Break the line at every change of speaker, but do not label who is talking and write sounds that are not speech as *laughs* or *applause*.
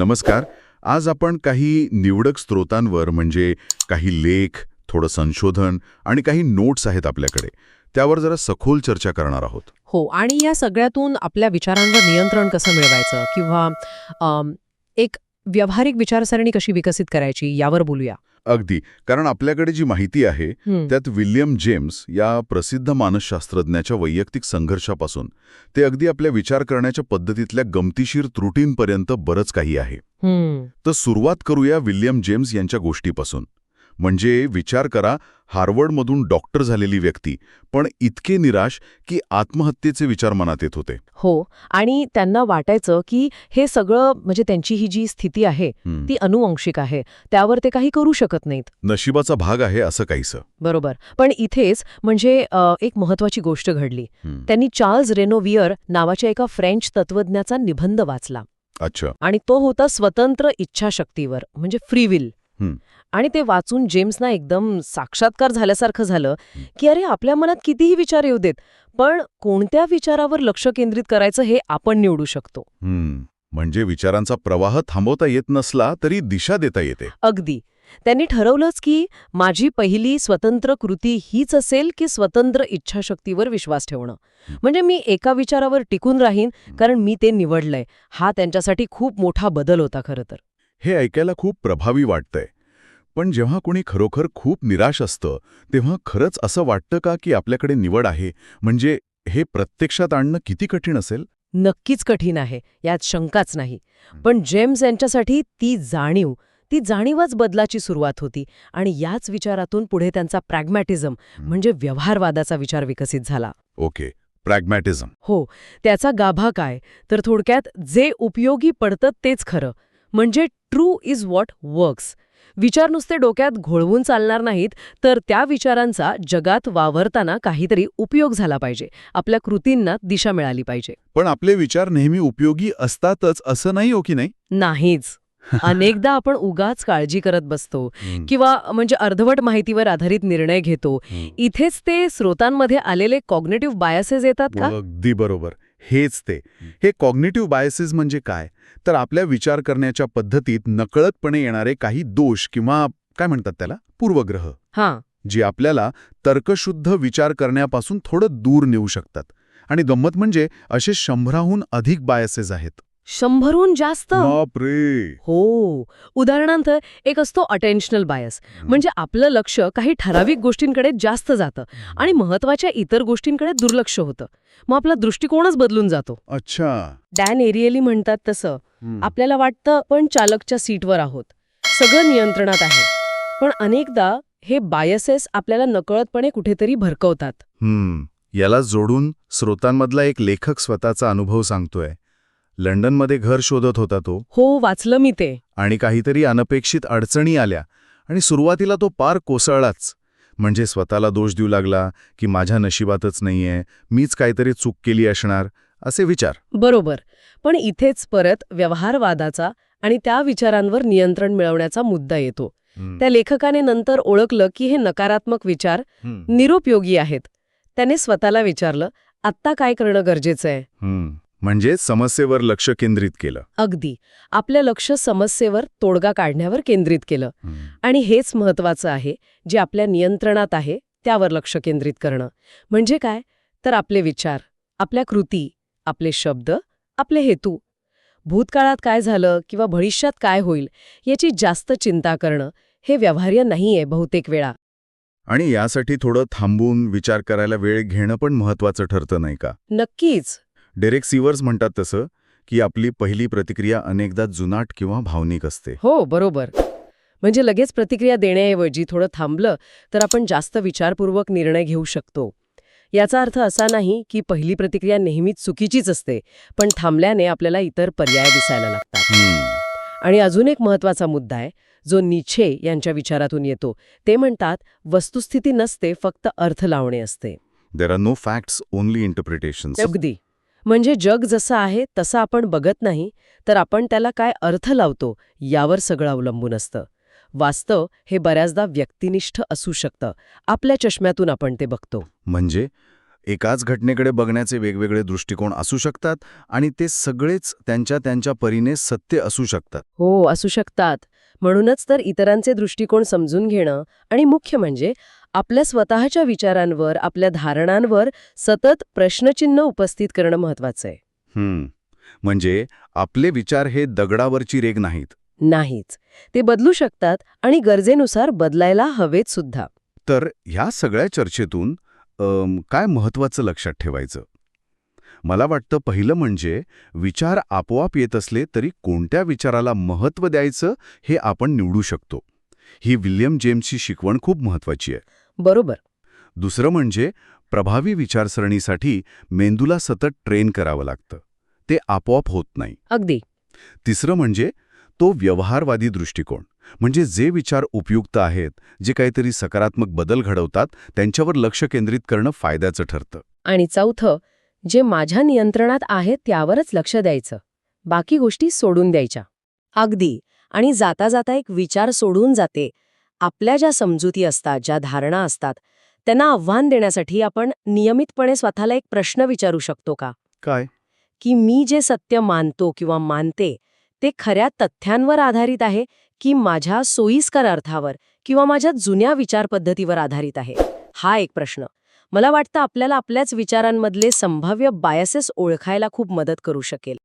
नमस्कार. आज आपण काही निवडक स्रोतांवर म्हणजे काही लेख थोडं संशोधन आणि काही नोट्स आहेत आपल्याकडे. त्यावर जरा सखोल चर्चा करणार आहोत.
हो आणि या सगळ्यातून आपल्या विचारांवर नियंत्रण कसं मिळवायचं? किंवा एक व्यावहारिक विचारसरणी कशी विकसित करायची? यावर बोलूया.
अगदी. कारण आपल्याकडे जी माहिती आहे त्यात विल्यम जेम्स या प्रसिद्ध मानसशास्त्रज्ञाच्या वैयक्तिक संघर्षापासून ते अगदी आपल्या विचार करण्याच्या पद्धतीतल्या गमतीशीर त्रुटींपर्यंत बरंच काही आहे.
हं,
तर सुरुवात करूया विल्यम जेम्स यांच्या गोष्टीपासून. म्हणजे विचार करा हार्वर्डमधून डॉक्टर झालेली व्यक्ती. पण इतके निराश की आत्महत्येचे विचार मनात येत होते.
हो आणि त्यांना वाटायचं की हे सगळं म्हणजे त्यांची ही जी स्थिती आहे. ती अनुवंशिक आहे. त्यावर ते काही करू शकत नाहीत.
नशिबाचा भाग आहे असं काहीसं.
बरोबर. पण इथेच म्हणजे एक महत्वाची गोष्ट घडली. त्यांनी चार्ल्स रेनोवियर नावाच्या एका फ्रेंच तत्वज्ञाचा निबंध वाचला.
अच्छा.
आणि तो होता स्वतंत्र इच्छाशक्तीवर म्हणजे फ्री विल.
हं.
आणि ते वाचून जेम्सना एकदम साक्षात्कार झाल्यासारखं झालं की अरे आपल्या मनात कितीही विचार येऊ देत पण कोणत्या विचारावर लक्ष केंद्रित करायचं हे आपण निवडू शकतो.
म्हणजे विचारांचा प्रवाह थांबवता येत नसला तरी दिशा देता येते.
अगदी. त्यांनी ठरवलंच की माझी पहिली स्वतंत्र कृती हीच असेल की स्वतंत्र इच्छाशक्तीवर विश्वास ठेवणं. म्हणजे मी एका विचारावर टिकून राहीन कारण मी ते निवडलंय. हा त्यांच्यासाठी खूप मोठा बदल होता खरं तर.
हे ऐकायला खूप प्रभावी वाटतंय. पण जेव्हा कोणी खरोखर खूप निराश असतं तेव्हा खरंच असं वाटतं का की आपल्याकडे निवड आहे? म्हणजे हे प्रत्यक्षात आणणं किती कठीण असेल?
नक्कीच कठीण आहे यात शंकाच नाही. पण जेम्स यांच्यासाठी ती जाणीव ती जाणीवच बदलाची सुरुवात होती आणि याच विचारातून पुढे त्यांचा प्रॅग्मॅटिझम म्हणजे व्यवहारवादाचा विचार विकसित झाला.
Okay pragmatism.
हो त्याचा गाभा काय? तर थोडक्यात जे उपयोगी पडतं तेच खरं. म्हणजे ट्रू इज व्हॉट वर्क्स. विचार नुसते डोक्यात घोळवून चालणार नाहीत तर त्या विचारांचा जगात वावरताना काहीतरी उपयोग झाला पाहिजे. आपल्या कृतींना दिशा मिळाली पाहिजे.
पण आपले विचार नेहमी उपयोगी असतातच असं नाही हो की नाही?
नाहीच. *laughs* अनेकदा आपण उगाच काळजी करत बसतो किंवा म्हणजे अर्धवट माहितीवर आधारित निर्णय घेतो. इथेच ते स्रोतांमध्ये आलेले कॉग्नेटिव्ह बायसेस येतात का?
अगदी बरोबर. हेच ते. हे कॉग्नेटिव्ह बायसेस म्हणजे काय? तर आपल्या विचार करण्याच्या पद्धतीत नकळतपणे येणारे काही दोष किंवा काय म्हणतात त्याला? पूर्वग्रह.
हां.
जी आपल्याला तर्कशुद्ध विचार करण्यापासून थोडं दूर नेऊ शकतात. आणि गंमत म्हणजे असे शंभराहून अधिक बायसेस आहेत.
शंभरहून जास्त?
बापरे.
हो. उदाहरणार्थ एक असतो अटेन्शनल बायस म्हणजे आपलं लक्ष काही ठराविक गोष्टींकडे जास्त जातं आणि महत्त्वाच्या इतर गोष्टींकडे दुर्लक्ष होतं. मग आपला दृष्टिकोनच बदलून जातो.
अच्छा.
डॅन एरियली म्हणतात तसं. आपल्याला वाटतं पण चालकच्या सीटवर आहोत. सगळं नियंत्रणात आहे. पण अनेकदा हे बायसेस आपल्याला नकळतपणे कुठेतरी भरकवतात.
याला जोडून स्रोतांमधला एक लेखक स्वतःचा अनुभव सांगतोय. लंडनमध्ये घर शोधत होता तो.
हो वाचलं मी ते.
आणि काहीतरी अनपेक्षित अडचणी आल्या आणि सुरुवातीला तो पार कोसळलाच. म्हणजे स्वतःला दोष देऊ लागला की माझ्या नशिबातच नाहीये मीच काहीतरी चूक केली असणार असे विचार.
बरोबर. पण इथेच परत व्यवहारवादाचा आणि त्या विचारांवर नियंत्रण मिळवण्याचा मुद्दा येतो. त्या लेखकाने नंतर ओळखलं की हे नकारात्मक विचार. निरुपयोगी आहेत. त्याने स्वतःला विचारलं आत्ता काय करणं गरजेचं आहे.
म्हणजे समस्येवर लक्ष केंद्रित केलं.
अगदी. आपलं लक्ष समस्येवर तोडगा काढण्यावर केंद्रित केलं. आणि हेच महत्वाचं आहे जे आपल्या नियंत्रणात आहे त्यावर लक्ष केंद्रित करणं. म्हणजे काय? तर आपले विचार आपल्या कृती आपले शब्द आपले हेतू. भूतकाळात काय झालं किंवा भविष्यात काय होईल याची जास्त चिंता करणं हे व्यवहार्य नाहीये बहुतेक वेळा.
आणि यासाठी थोडं थांबून विचार करायला वेळ घेणं पण महत्वाचं ठरतं नाही का?
नक्कीच.
डेरेक सीवर्स म्हणतात तसं की आपली पहिली प्रतिक्रिया अनेकदा जुनाट किंवा भावनिक असते.
हो बरोबर. म्हणजे लगेच प्रतिक्रिया देण्याऐवजी थोडं थांबलं तर आपण जास्त विचारपूर्वक निर्णय घेऊ शकतो. याचा अर्थ असा नाही की पहिली प्रतिक्रिया नेहमीच चुकीचीच असते पण थांबल्याने आपल्याला इतर पर्याय दिसायला लागतात. आणि अजून एक महत्त्वाचा मुद्दा आहे जो निछे यांच्या विचारातून येतो. ते म्हणतात वस्तुस्थिती नसते फक्त अर्थ लावणे असते.
There are no facts only interpretations
अगदी. म्हणजे जग जसं आहे तसं आपण बघत नाही तर आपण त्याला काय अर्थ लावतो यावर सगळं अवलंबून असतं. वास्तव हे बऱ्याचदा व्यक्तिनिष्ठ असू शकतं. आपल्या चष्म्यातून आपण ते बघतो.
म्हणजे? एकाच घटनेकडे बघण्याचे वेगवेगळे दृष्टिकोन असू शकतात आणि ते सगळेच त्यांच्या त्यांच्या परीने सत्य असू शकतात.
हो असू शकतात. म्हणूनच तर इतरांचे दृष्टिकोन समजून घेणं आणि मुख्य म्हणजे आपल्या स्वतःच्या विचारांवर आपल्या धारणांवर सतत प्रश्नचिन्ह उपस्थित करणं महत्वाचं आहे.
हम्म. म्हणजे आपले विचार हे दगडावरची रेग नाहीत.
नाहीच. ते बदलू शकतात आणि गरजेनुसार बदलायला हवेत सुद्धा.
तर ह्या सगळ्या चर्चेतून काय महत्वाचं लक्षात ठेवायचं? मला वाटतं पहिलं म्हणजे विचार आपोआप येत असले तरी कोणत्या विचाराला महत्त्व द्यायचं हे आपण निवडू शकतो. ही विल्यम जेम्सची शिकवण खूप महत्वाची आहे.
बरोबर.
दुसरं म्हणजे प्रभावी विचारसरणीसाठी मेंदूला सतत ट्रेन करावं लागतं. ते आपोआप होत नाही.
अगदी.
तिसरं म्हणजे तो व्यवहारवादी दृष्टिकोन म्हणजे जे विचार उपयुक्त आहेत जे काहीतरी सकारात्मक बदल घडवतात त्यांच्यावर लक्ष केंद्रित करणं फायद्याचं ठरतं.
आणि चौथं जे माझ्या नियंत्रणात आहे त्यावरच लक्ष द्यायचं. बाकी गोष्टी सोडून द्यायच्या. अगदी. आणि जाता जाता एक विचार सोडून जाते. आपल्या ज्या समजुती असतात ज्या धारणा असतात त्यांना आव्हान देण्यासाठी आपण नियमितपणे स्वतःला एक प्रश्न विचारू शकतो का?
काय?
की मी जे सत्य मानतो किंवा मानते ते खऱ्या तथ्यांवर आधारित आहे की माझ्या सोयीस्कर अर्थावर किंवा माझ्या जुन्या विचारपद्धतीवर आधारित आहे? हा एक प्रश्न. मला वाटतं आपल्याला आपल्याच विचारांमधले संभाव्य बायसेस ओळखायला खूप मदत करू शकेल.